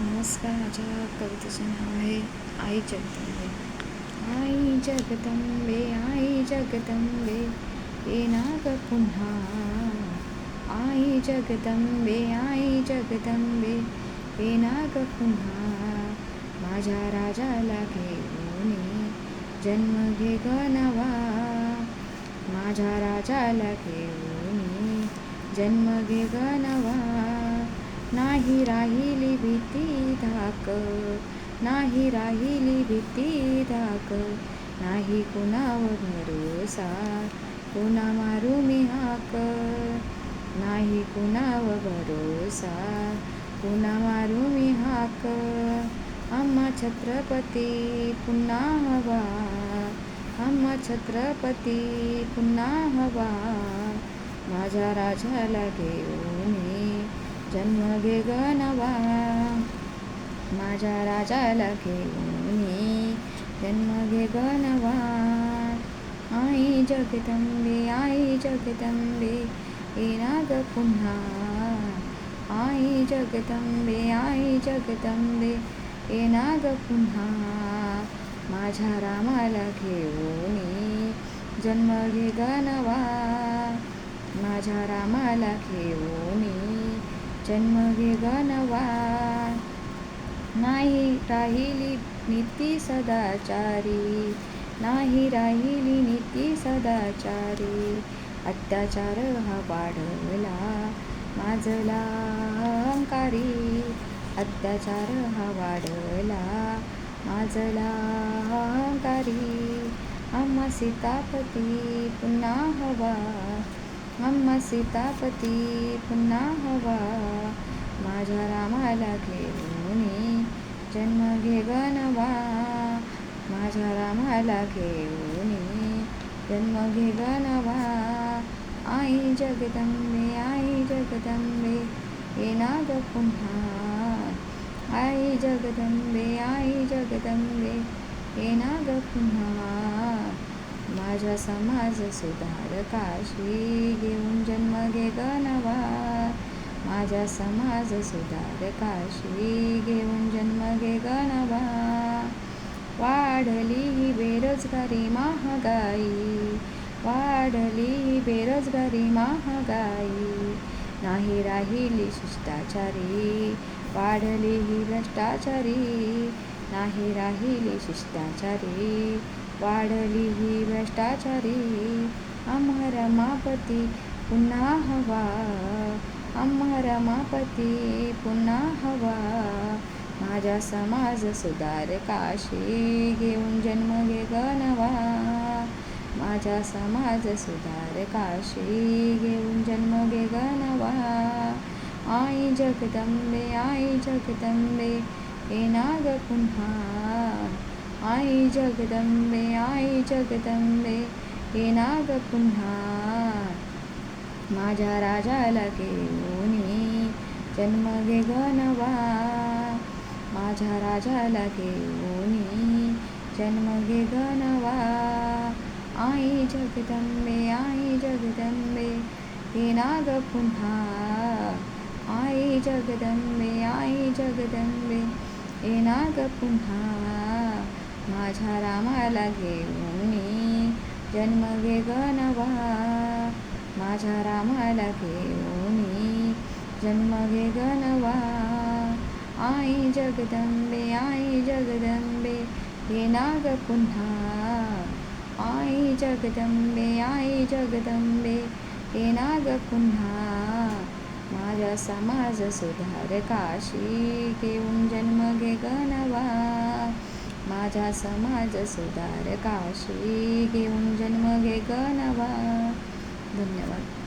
नमस्कार माझ्या कवितेचं नाव आहे आई जगदंबे. आई जगदंबे आई जगदंबे ये नाग पुन्हा. आई जगदंबे आई जगदंबे ये नाग पुन्हा. माझ्या राजाला घेऊन जन्म घे ग नवा. माझ्या राजाला घेऊन जन्म घे ग नवा. नाही राहिली भीती धाक नाही राहिली भीती धाक. नाही कुणावर भरोसा कुणा मारू मी हाक. नाही कुणावर भरोसा कुणा मारू मी हाक. आम्हा छत्रपती पुन्हा हवा आम्हा छत्रपती पुन्हा हवा. माझ्या राजाला घेऊन जन्म घे ग नवा माझ्या राजाला घेऊन जन्म घे ग नवा आई जगदंबे आई जगदंबे येणार ग पुन्हा। आई जगदंबे आई जगदंबे येणार ग पुन्हा। माझ्या रामाला घेऊन जन्म घे ग नवा माझ्या रामाला घेऊन जन्म घे गणवा नाही राहिली नीती सदाचारी. नाही राहिली नीती सदाचारी. अत्याचार हा वाढवला माझला अहंकारी. अत्याचार हा वाढवला माझला अहंकारी. आम्हा सीतापती पुन्हा हवा. अम्मा सीतापती पुन्हा हवा. माझ्या रामाला घेऊन जन्म घे गणवा. माझ्या रामाला घेऊन जन्म घे गणवा. आई जगदंबे आई जगदंबे येणार ग पुन्हा. आई जगदंबे आई जगदंबे येणार ग पुन्हा. माझ्या समाज सुधारकाशी घेऊन जन्म घे गणवा माझ्या समाज सुधारकाशी घेऊन जन्म घे गणवा वाढली ही बेरोजगारी महागाई. वाढली ही बेरोजगारी महागाई. नाही राहिली शिष्टाचारी. वाढली ही भ्रष्टाचारी नाही राहिली शिष्टाचारी. वाढली ही भ्रष्टाचारी आम्हा रमापती पुन्हा हवा. आम्हा रमापती पुन्हा हवा. माझ्या समाज सुधारकाशी घेऊन जन्म घे गणवा. माझ्या समाज सुधारकाशी घेऊन जन्म घे गणवा. आई जगदंबे आई जगदंबे येना ग पुन्हा. आई जगदंबे आई जगदंबे येना ग पुन्हा. माझ्या राजाला घेऊन जन्म घे गणवा. माझ्या राजाला घेऊन जन्म घे गणवा. आई जगदंबे आई जगदंबे येना ग पुन्हा. आई जगदंबे आई जगदंबे येना ग पुन्हा माझ्या रामाला घेऊन जन्म घे गणवा माझ्या रामाला घेऊन जन्म घे गणवा आई जगदंबे आई जगदंबे ये नाग पुन्हा आई जगदंबे आई जगदंबे ये नाग पुन्हा माझा समाज सुधारकाशी घेऊन जन्म घे गणवा. माझा समाज सुधारकाशी घेऊन जन्म घे गणवा. धन्यवाद.